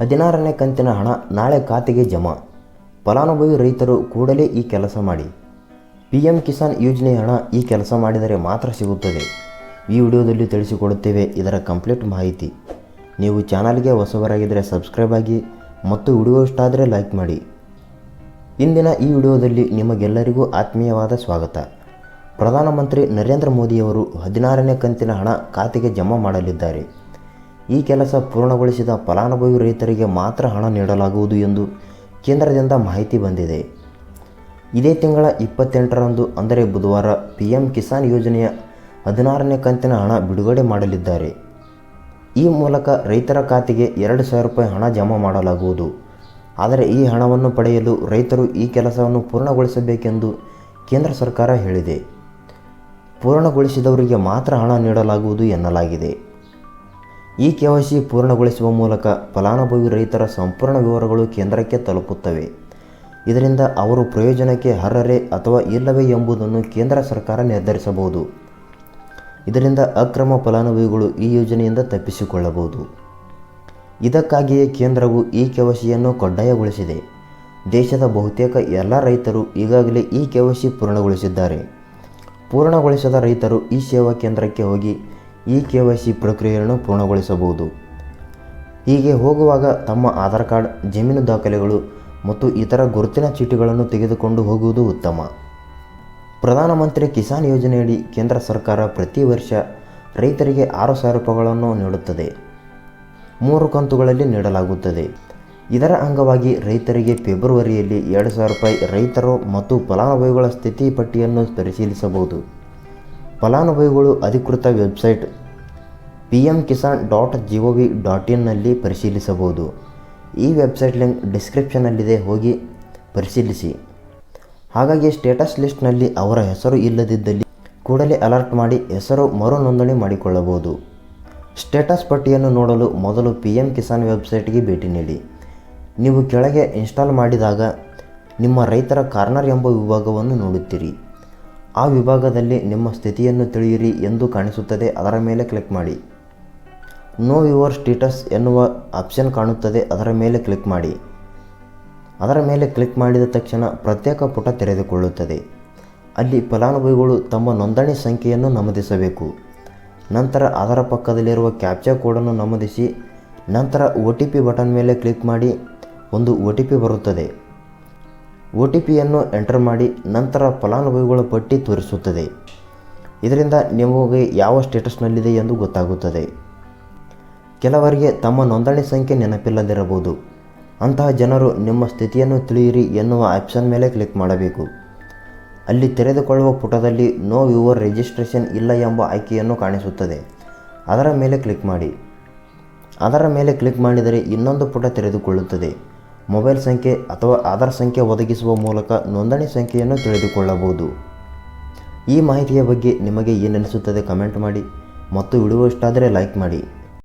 ಹದಿನಾರನೇ ಕಂತಿನ ಹಣ ನಾಳೆ ಖಾತೆಗೆ ಜಮಾ. ಫಲಾನುಭವಿ ರೈತರು ಕೂಡಲೇ ಈ ಕೆಲಸ ಮಾಡಿ. ಪಿ ಎಂ ಕಿಸಾನ್ ಯೋಜನೆ ಹಣ ಈ ಕೆಲಸ ಮಾಡಿದರೆ ಮಾತ್ರ ಸಿಗುತ್ತದೆ. ಈ ವಿಡಿಯೋದಲ್ಲಿ ತಿಳಿಸಿಕೊಡುತ್ತೇವೆ ಇದರ ಕಂಪ್ಲೀಟ್ ಮಾಹಿತಿ. ನೀವು ಚಾನಲ್ಗೆ ಹೊಸಬರಾಗಿದ್ದರೆ ಸಬ್ಸ್ಕ್ರೈಬ್ ಆಗಿ ಮತ್ತು ವಿಡಿಯೋ ಇಷ್ಟ ಆದರೆ ಲೈಕ್ ಮಾಡಿ. ಇಂದಿನ ಈ ವಿಡಿಯೋದಲ್ಲಿ ನಿಮಗೆಲ್ಲರಿಗೂ ಆತ್ಮೀಯವಾದ ಸ್ವಾಗತ. ಪ್ರಧಾನಮಂತ್ರಿ ನರೇಂದ್ರ ಮೋದಿಯವರು ಹದಿನಾರನೇ ಕಂತಿನ ಹಣ ಖಾತೆಗೆ ಜಮಾ ಮಾಡಲಿದ್ದಾರೆ. ಈ ಕೆಲಸ ಪೂರ್ಣಗೊಳಿಸಿದ ಫಲಾನುಭವಿ ರೈತರಿಗೆ ಮಾತ್ರ ಹಣ ನೀಡಲಾಗುವುದು ಎಂದು ಕೇಂದ್ರದಿಂದ ಮಾಹಿತಿ ಬಂದಿದೆ. ಇದೇ ತಿಂಗಳ ಇಪ್ಪತ್ತೆಂಟರಂದು, ಅಂದರೆ ಬುಧವಾರ ಪಿ ಎಂ ಕಿಸಾನ್ ಯೋಜನೆಯ ಹದಿನಾರನೇ ಕಂತಿನ ಹಣ ಬಿಡುಗಡೆ ಮಾಡಲಿದ್ದಾರೆ. ಈ ಮೂಲಕ ರೈತರ ಖಾತೆಗೆ ಎರಡು ಸಾವಿರ ರೂಪಾಯಿ ಹಣ ಜಮಾ ಮಾಡಲಾಗುವುದು. ಆದರೆ ಈ ಹಣವನ್ನು ಪಡೆಯಲು ರೈತರು ಈ ಕೆಲಸವನ್ನು ಪೂರ್ಣಗೊಳಿಸಬೇಕೆಂದು ಕೇಂದ್ರ ಸರ್ಕಾರ ಹೇಳಿದೆ. ಪೂರ್ಣಗೊಳಿಸಿದವರಿಗೆ ಮಾತ್ರ ಹಣ ನೀಡಲಾಗುವುದು ಎನ್ನಲಾಗಿದೆ. ಈ ಸಿ ಪೂರ್ಣಗೊಳಿಸುವ ಮೂಲಕ ಫಲಾನುಭವಿ ರೈತರ ಸಂಪೂರ್ಣ ವಿವರಗಳು ಕೇಂದ್ರಕ್ಕೆ ತಲುಪುತ್ತವೆ. ಇದರಿಂದ ಅವರು ಪ್ರಯೋಜನಕ್ಕೆ ಅರ್ಹರೇ ಅಥವಾ ಇಲ್ಲವೇ ಎಂಬುದನ್ನು ಕೇಂದ್ರ ಸರ್ಕಾರ ನಿರ್ಧರಿಸಬಹುದು. ಇದರಿಂದ ಅಕ್ರಮ ಫಲಾನುಭವಿಗಳು ಈ ಯೋಜನೆಯಿಂದ ತಪ್ಪಿಸಿಕೊಳ್ಳಬಹುದು. ಇದಕ್ಕಾಗಿಯೇ ಕೇಂದ್ರವು ಈ ಕೆವಸಿಯನ್ನು ಕಡ್ಡಾಯಗೊಳಿಸಿದೆ. ದೇಶದ ಬಹುತೇಕ ಎಲ್ಲ ರೈತರು ಈಗಾಗಲೇ ಈ ಕೆವಸಿ ಪೂರ್ಣಗೊಳಿಸಿದ್ದಾರೆ. ಪೂರ್ಣಗೊಳಿಸದ ರೈತರು ಈ ಸೇವಾ ಕೇಂದ್ರಕ್ಕೆ ಹೋಗಿ ಈ ಕೆ ವೈ ಸಿ ಪ್ರಕ್ರಿಯೆಯನ್ನು ಪೂರ್ಣಗೊಳಿಸಬಹುದು. ಹೀಗೆ ಹೋಗುವಾಗ ತಮ್ಮ ಆಧಾರ್ ಕಾರ್ಡ್, ಜಮೀನು ದಾಖಲೆಗಳು ಮತ್ತು ಇತರ ಗುರುತಿನ ಚೀಟಿಗಳನ್ನು ತೆಗೆದುಕೊಂಡು ಹೋಗುವುದು ಉತ್ತಮ. ಪ್ರಧಾನಮಂತ್ರಿ ಕಿಸಾನ್ ಯೋಜನೆಯಡಿ ಕೇಂದ್ರ ಸರ್ಕಾರ ಪ್ರತಿ ವರ್ಷ ರೈತರಿಗೆ ಆರು ಸಾವಿರ ರೂಪಾಯಿಗಳನ್ನು ನೀಡುತ್ತದೆ. ಮೂರು ಕಂತುಗಳಲ್ಲಿ ನೀಡಲಾಗುತ್ತದೆ. ಇದರ ಅಂಗವಾಗಿ ರೈತರಿಗೆ ಫೆಬ್ರವರಿಯಲ್ಲಿ ಎರಡು ಸಾವಿರ ರೂಪಾಯಿ ರೈತರು ಮತ್ತು ಫಲಾನುಭವಿಗಳ ಸ್ಥಿತಿ ಪಟ್ಟಿಯನ್ನು ಪರಿಶೀಲಿಸಬಹುದು. ಫಲಾನುಭವಿಗಳು ಅಧಿಕೃತ website P M Kisan dot G O V dot ಇನ್ನಲ್ಲಿ ಪರಿಶೀಲಿಸಬಹುದು. ಈ ವೆಬ್ಸೈಟ್ ಲಿಂಕ್ ಡಿಸ್ಕ್ರಿಪ್ಷನಲ್ಲಿದೆ ಹೋಗಿ ಪರಿಶೀಲಿಸಿ. ಹಾಗಾಗಿ ಸ್ಟೇಟಸ್ ಲಿಸ್ಟ್ನಲ್ಲಿ ಅವರ ಹೆಸರು ಇಲ್ಲದಿದ್ದಲ್ಲಿ ಕೂಡಲೇ ಅಲರ್ಟ್ ಮಾಡಿ ಹೆಸರು ಮರು ನೋಂದಣಿ ಮಾಡಿಕೊಳ್ಳಬಹುದು. ಸ್ಟೇಟಸ್ ಪಟ್ಟಿಯನ್ನು ನೋಡಲು ಮೊದಲು ಪಿ ಎಂ ಕಿಸಾನ್ ವೆಬ್ಸೈಟ್ಗೆ ಭೇಟಿ ನೀಡಿ. ನೀವು ಕೆಳಗೆ ಇನ್ಸ್ಟಾಲ್ ಮಾಡಿದಾಗ ನಿಮ್ಮ ರೈತರ ಕಾರ್ನರ್ ಎಂಬ ವಿಭಾಗವನ್ನು ನೋಡುತ್ತೀರಿ. ಆ ವಿಭಾಗದಲ್ಲಿ ನಿಮ್ಮ ಸ್ಥಿತಿಯನ್ನು ತಿಳಿಯಿರಿ ಎಂದು ಕಾಣಿಸುತ್ತದೆ. ಅದರ ಮೇಲೆ ಕ್ಲಿಕ್ ಮಾಡಿ. ನೋ ಯುವರ್ ಸ್ಟೇಟಸ್ ಎನ್ನುವ ಆಪ್ಷನ್ ಕಾಣುತ್ತದೆ. ಅದರ ಮೇಲೆ ಕ್ಲಿಕ್ ಮಾಡಿ. ಅದರ ಮೇಲೆ ಕ್ಲಿಕ್ ಮಾಡಿದ ತಕ್ಷಣ ಪ್ರತ್ಯೇಕ ಪುಟ ತೆರೆದುಕೊಳ್ಳುತ್ತದೆ. ಅಲ್ಲಿ ಫಲಾನುಭವಿಗಳು ತಮ್ಮ ನೋಂದಣಿ ಸಂಖ್ಯೆಯನ್ನು ನಮೂದಿಸಬೇಕು. ನಂತರ ಅದರ ಪಕ್ಕದಲ್ಲಿರುವ ಕ್ಯಾಪ್ಚಾ ಕೋಡನ್ನು ನಮೂದಿಸಿ, ನಂತರ ಒ ಟಿ ಪಿ ಬಟನ್ ಮೇಲೆ ಕ್ಲಿಕ್ ಮಾಡಿ, ಒಂದು ಒ ಟಿ ಪಿ ಬರುತ್ತದೆ. ಒ ಟಿ ಪಿಯನ್ನು ಎಂಟರ್ ಮಾಡಿ ನಂತರ ಫಲಾನುಭವಿಗಳ ಪಟ್ಟಿ ತೋರಿಸುತ್ತದೆ. ಇದರಿಂದ ನಿಮಗೆ ಯಾವ ಸ್ಟೇಟಸ್ನಲ್ಲಿದೆ ಎಂದು ಗೊತ್ತಾಗುತ್ತದೆ. ಕೆಲವರಿಗೆ ತಮ್ಮ ನೋಂದಣಿ ಸಂಖ್ಯೆ ನೆನಪಿಲ್ಲದಿರಬಹುದು. ಅಂತಹ ಜನರು ನಿಮ್ಮ ಸ್ಥಿತಿಯನ್ನು ತಿಳಿಯಿರಿ ಎನ್ನುವ ಆಪ್ಷನ್ ಮೇಲೆ ಕ್ಲಿಕ್ ಮಾಡಬೇಕು. ಅಲ್ಲಿ ತೆರೆದುಕೊಳ್ಳುವ ಪುಟದಲ್ಲಿ ನೋ ಯುವರ್ ರಿಜಿಸ್ಟ್ರೇಷನ್ ಇಲ್ಲ ಎಂಬ ಆಯ್ಕೆಯನ್ನು ಕಾಣಿಸುತ್ತದೆ. ಅದರ ಮೇಲೆ ಕ್ಲಿಕ್ ಮಾಡಿ. ಅದರ ಮೇಲೆ ಕ್ಲಿಕ್ ಮಾಡಿದರೆ ಇನ್ನೊಂದು ಪುಟ ತೆರೆದುಕೊಳ್ಳುತ್ತದೆ. ಮೊಬೈಲ್ ಸಂಖ್ಯೆ ಅಥವಾ ಆಧಾರ್ ಸಂಖ್ಯೆ ಒದಗಿಸುವ ಮೂಲಕ ನೋಂದಣಿ ಸಂಖ್ಯೆಯನ್ನು ತಿಳಿದುಕೊಳ್ಳಬಹುದು. ಈ ಮಾಹಿತಿಯ ಬಗ್ಗೆ ನಿಮಗೆ ಏನನಿಸುತ್ತದೆ ಕಮೆಂಟ್ ಮಾಡಿ ಮತ್ತು ವಿಡಿಯೋ ಇಷ್ಟ ಆದರೆ ಲೈಕ್ ಮಾಡಿ.